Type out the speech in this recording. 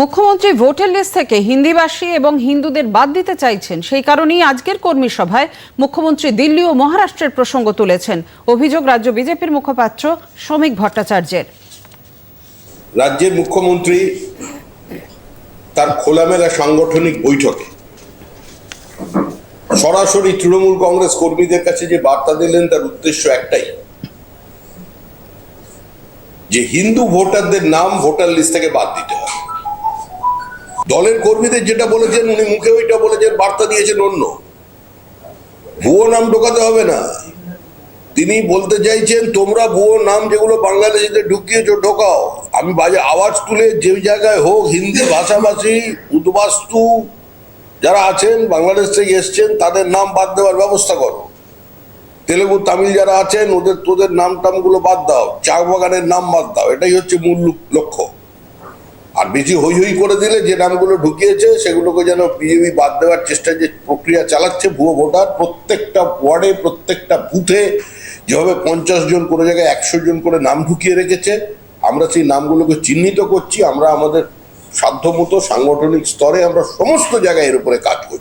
মুখ্যমন্ত্রী voter list থেকে হিন্দিভাষী এবং হিন্দুদের বাদ দিতে চাইছেন। সেই কারণেই আজকের কর্মী সভায় মুখ্যমন্ত্রী দিল্লি ও মহারাষ্ট্রের প্রসঙ্গ তুলেছেন। অভিযোগ, রাজ্য বিজেপির মুখপাত্র শ্রমিক ভট্টাচার্যের। রাজ্যের মুখ্যমন্ত্রী তার খোলামেলা সাংগঠনিক বৈঠকে সরাসরি তৃণমূল কংগ্রেস কর্মীদের কাছে যে বার্তা দিলেন, তার উদ্দেশ্য একটাই, যে হিন্দু ভোটারদের নাম ভোটার লিস্ট থেকে বাদ দিতে হবে। দলের কর্মীদের যেটা বলেছেন, উনি মুখে ওইটা বলেছেন, বার্তা দিয়েছেন অন্য। ভুয়ো নাম ঢোকাতে হবে না। তিনি বলতে চাইছেন, তোমরা ভুয়ো নাম যেগুলো বাংলাদেশিতে ঢুকিয়েছো, ঢোকাও। আমি বাজে আওয়াজ তুলে যে জায়গায় হোক, হিন্দি ভাষাভাষী, উদ্বাস্তু যারা আছেন, বাংলাদেশ থেকে এসছেন, তাদের নাম বাদ দেওয়ার ব্যবস্থা করো। তেলেগু তামিল যারা আছেন, ওদের, তোদের নাম টামগুলো বাদ দাও। চা বাগানের নাম বাদ দাও। এটাই হচ্ছে মূল লক্ষ্য। আর বেশি হই হই করে দিলে যে নামগুলো ঢুকিয়েছে সেগুলোকে যেন বিজেপি বাদ দেওয়ার চেষ্টা যে প্রক্রিয়া চালাচ্ছে ভুয়ো ভোটার, প্রত্যেকটা ওয়ার্ডে, প্রত্যেকটা বুথে যেভাবে পঞ্চাশ জন কোনো জায়গায় একশো জন করে নাম ঢুকিয়ে রেখেছে, আমরা সেই নামগুলোকে চিহ্নিত করছি, আমরা আমাদের সাধ্যমতো সাংগঠনিক স্তরে আমরা সমস্ত জায়গায় এর উপরে কাজ করছি।